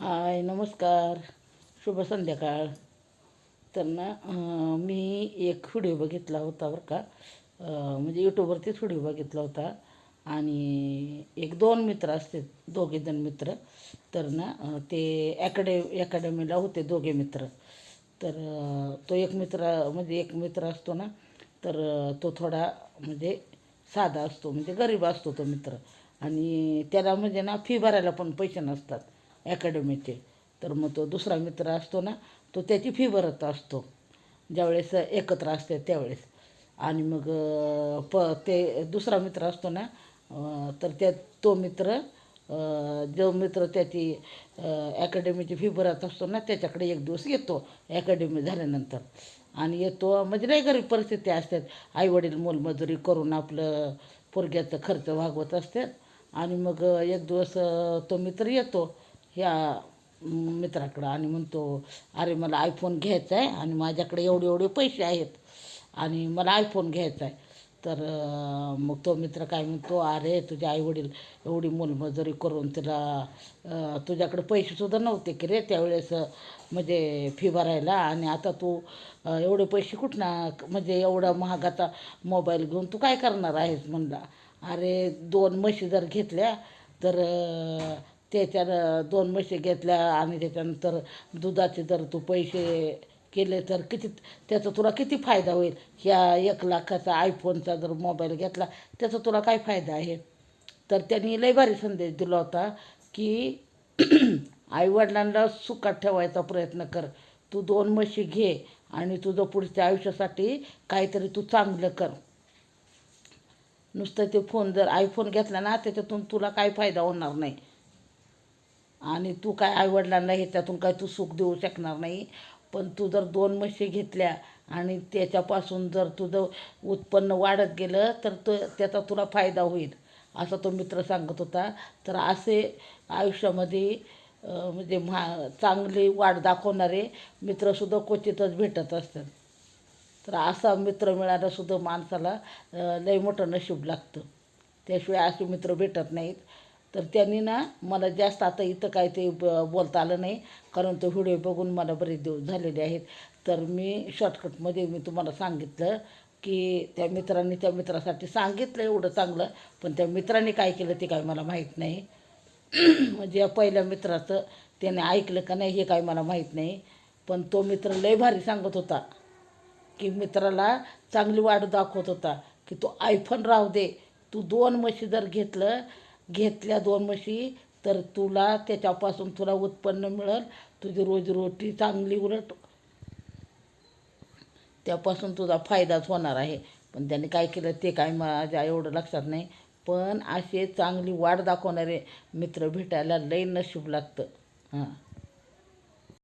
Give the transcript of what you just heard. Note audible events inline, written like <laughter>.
हाय नमस्कार. शुभ संध्याकाळ. तर ना मी एक व्हिडिओ बघितला होता बरं का. म्हणजे यूट्यूबवरतीच व्हिडिओ बघितला होता. आणि एक दोन मित्र असते दोघे जण मित्र. तर ना ते अकॅडे अकॅडमीला होते दोघे मित्र. तर तो एक मित्र म्हणजे एक मित्र असतो ना तर तो थोडा म्हणजे साधा असतो म्हणजे गरीब असतो तो मित्र. आणि त्याला म्हणजे ना फी भरायला पण पैसे नसतात. अकॅडमीचे तर मग तो दुसरा मित्र असतो ना तो त्याची फी भरत असतो. ज्यावेळेस एकत्र असते त्यावेळेस. आणि मग प ते दुसरा मित्र असतो ना तर त्या तो मित्र जो मित्र त्याची अकॅडमीची फी भरत असतो ना त्याच्याकडे एक दिवस येतो अकॅडमी झाल्यानंतर. आणि येतो म्हणजे नाही गरीब परिस्थिती असतात आईवडील मोलमजुरी करून आपलं पोरग्याचा खर्च भागवत असतात. आणि मग एक दिवस तो मित्र येतो. ह्या मित्राकडं. आणि म्हणतो अरे मला आयफोन घ्यायचा आहे आणि माझ्याकडे एवढे एवढे पैसे आहेत आणि मला आयफोन घ्यायचा आहे तर मग तो मित्र काय म्हणतो अरे तुझे आईवडील एवढी मोलमजुरी करून तिला तुझ्याकडे पैसेसुद्धा नव्हते की रे त्यावेळेस म्हणजे फी भरायला. आणि आता तू एवढे पैसे कुठना म्हणजे एवढा महागाचा मोबाईल घेऊन तू काय करणार आहेस म्हणला. अरे दोन म्हशी जर घेतल्या तर त्याच्यानं दोन म्हशी घेतल्या आणि त्याच्यानंतर दुधाचे जर तू पैसे केले तर किती त्याचा तुला किती फायदा होईल? ह्या एक लाखाचा आयफोनचा जर मोबाईल घेतला त्याचा तुला काय फायदा आहे? तर त्यांनी लय भारी संदेश दिला होता की <clears throat> आईवडिलांना सुखात ठेवायचा प्रयत्न कर. तू दोन म्हशी घे आणि तुझं पुढच्या आयुष्यासाठी काहीतरी तू चांगलं कर. नुसतं ते फोन जर आयफोन घेतला ना त्याच्यातून तुला काय फायदा होणार नाही. आणि तू काय आईवडिलांना ह्याच्यातून काय तू सुख देऊ शकणार नाही. पण तू जर दोन म्हशी घेतल्या आणि त्याच्यापासून जर तुझं उत्पन्न वाढत गेलं तर तो त्याचा तुला फायदा होईल असा तो मित्र सांगत होता. तर असे आयुष्यामध्ये म्हणजे म्हा चांगली वाढ दाखवणारे मित्रसुद्धा क्वचितच भेटत असतात. तर असा मित्र मिळायलासुद्धा माणसाला लई लय मोठं नशीब लागतं. त्याशिवाय असे मित्र भेटत नाहीत. तर त्यांनी ना मला जास्त आता इथं काय ते ब बोलता आलं नाही. कारण तो व्हिडिओ बघून मला बरेच दिवस झालेले आहेत. तर मी शॉर्टकटमध्ये मी तुम्हाला सांगितलं की त्या मित्रांनी त्या मित्रासाठी सांगितलं एवढं चांगलं. पण त्या मित्रांनी काय केलं ते काय मला माहीत नाही. <clears throat> म्हणजे या पहिल्या मित्राचं त्याने ऐकलं का नाही हे काय मला माहीत नाही. पण तो मित्र लय भारी सांगत होता की मित्राला चांगली वाढ दाखवत होता की तू आयफोन राहू दे. तू दोन म्हशी जर घेतलं घेतल्या दोन म्हशी तर तुला त्याच्यापासून तुला उत्पन्न मिळेल. तुझी रोजीरोटी चांगली उलट. त्यापासून तुझा फायदाच होणार आहे. पण त्याने काय केलं ते काय माझ्या एवढं लक्षात नाही. पण असे चांगली वाट दाखवणारे मित्र भेटायला लई नशीब लागतं. हां.